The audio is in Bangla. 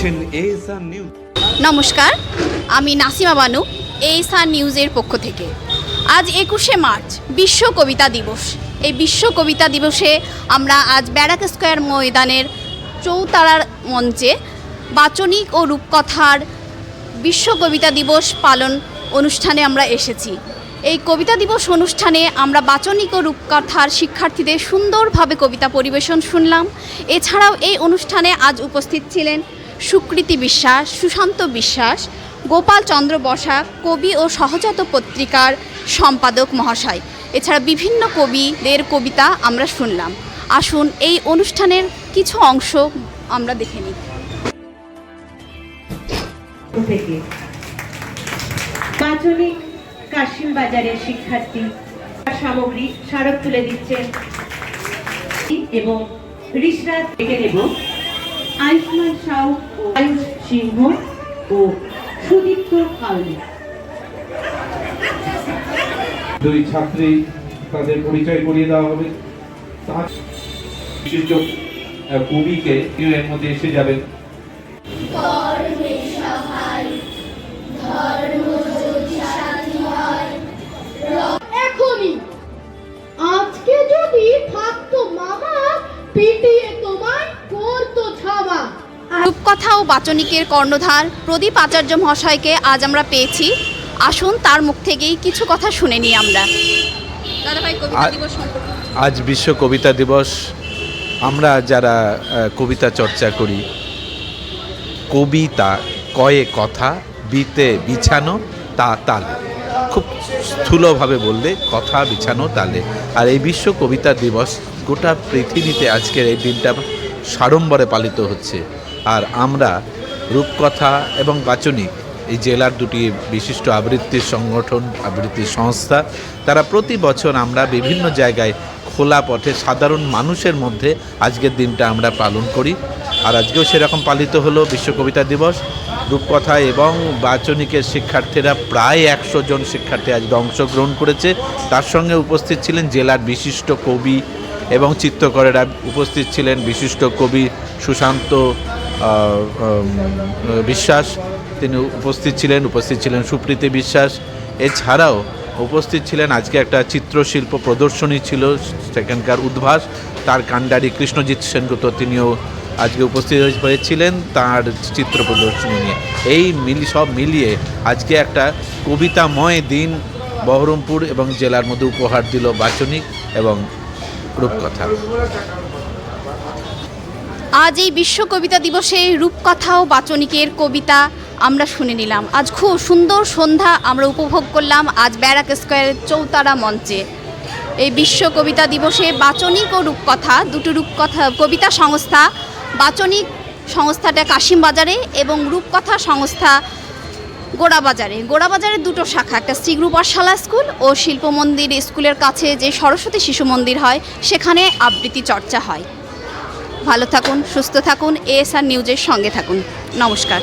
দেখছেন নিউজ নমস্কার, আমি নাসিমা বানু এই সান নিউজের পক্ষ থেকে। আজ একুশে মার্চ, বিশ্ব কবিতা দিবস। এই বিশ্ব কবিতা দিবসে আমরা আজ ব্যারাক স্কোয়ার ময়দানের চৌতারার মঞ্চে বাচনিক ও রূপকথার বিশ্ব কবিতা দিবস পালন অনুষ্ঠানে আমরা এসেছি। এই কবিতা দিবস অনুষ্ঠানে আমরা বাচনিক ও রূপকথার শিক্ষার্থীদের সুন্দরভাবে কবিতা পরিবেশন শুনলাম। এছাড়াও এই অনুষ্ঠানে আজ উপস্থিত ছিলেন সুকৃতি বিশ্বাস, সুশান্ত বিশ্বাস, গোপাল চন্দ্র বসাক, কবি ও সহজাত পত্রিকার সম্পাদক মহাশয়। এছাড়া বিভিন্ন কবিদের কবিতা আমরা শুনলাম। আসুন এই অনুষ্ঠানের কিছু অংশ আমরা দেখে নিই। কাশিম বাজারের শিক্ষার্থী সামগ্রী স্মারক তুলে দিচ্ছেন। এবং ঋষরাজ থেকে নেব আয়ুষ্মান সাউ ও আয়ুষ সিংহ ও সুদীপ্ত কাউলি দুই ছাত্রী তাদের পরিচয় করিয়ে দেওয়া হবে তার বিশিষ্ট কবিকে কেউ এর মধ্যে এসে যাবেন। এখনই। আজকে যদি থাকতো মামা পিটিয়ে রূপকথা ও বাচনিকের কর্ণধার প্রদীপ আচার্য মহাশয়কে আজ আমরা পেয়েছি। আসুন তার মুখ থেকেই কিছু কথা শুনে নিই আমরা। আজ বিশ্ব কবিতা দিবস। আমরা যারা কবিতা চর্চা করি কবিতা কয়ে কথা বিতে বিছানো তা তালে। খুব স্থূলভাবে বললে কথা বিছানো তালে। আর এই বিশ্ব কবিতা দিবস গোটা পৃথিবীতে আজকের এই দিনটা সাড়ম্বরে পালিত হচ্ছে। আর আমরা রূপকথা এবং বাচনিক এই জেলার দুটি বিশিষ্ট আবৃত্তির সংগঠন আবৃত্তির সংস্থা, তারা প্রতি বছর আমরা বিভিন্ন জায়গায় খোলা পথে সাধারণ মানুষের মধ্যে আজকের দিনটা আমরা পালন করি। আর আজকেও সেরকম পালিত হলো বিশ্ব কবিতা দিবস। রূপকথা এবং বাচনিকের শিক্ষার্থীরা প্রায় একশো জন শিক্ষার্থী আজকে অংশগ্রহণ করেছে। তার সঙ্গে উপস্থিত ছিলেন জেলার বিশিষ্ট কবি এবং চিত্রকরেরা। উপস্থিত ছিলেন বিশিষ্ট কবি সুশান্ত বিশ্বাস, তিনি উপস্থিত ছিলেন উপস্থিত ছিলেন সুপ্রীতি বিশ্বাস। এছাড়াও উপস্থিত ছিলেন আজকে একটা চিত্রশিল্প প্রদর্শনী ছিল, সেখানকার উদ্ভাস। তার কাণ্ডারি কৃষ্ণজিৎ সেনগুপ্ত, তিনিও আজকে উপস্থিত হয়েছিলেন তার চিত্র প্রদর্শনী নিয়ে। এই মিলি, সব মিলিয়ে আজকে একটা কবিতাময় দিন বহরমপুর এবং জেলার মধ্যে উপহার দিল বাচনিক এবং রূপকথা। আজ এই বিশ্ব কবিতা দিবসে রূপকথা ও বাচনিকের কবিতা আমরা শুনে নিলাম। আজ খুব সুন্দর সন্ধ্যা আমরা উপভোগ করলাম আজ ব্যারাক স্কোয়ারের চৌতারা মঞ্চে। এই বিশ্ব কবিতা দিবসে বাচনিক ও রূপকথা, দুটো রূপকথা, কবিতা সংস্থা, বাচনিক সংস্থাটা কাশিম বাজারে এবং রূপকথা সংস্থা গোড়াবাজারে। গোড়াবাজারের দুটো শাখা, একটা শ্রীগুরু পাঠশালা স্কুল ও শিল্প মন্দির স্কুলের কাছে যে সরস্বতী শিশু মন্দির হয়, সেখানে আবৃত্তি চর্চা হয়। ভালো থাকুন সুস্থ থাকুন এএসআর নিউজের সঙ্গে থাকুন। নমস্কার।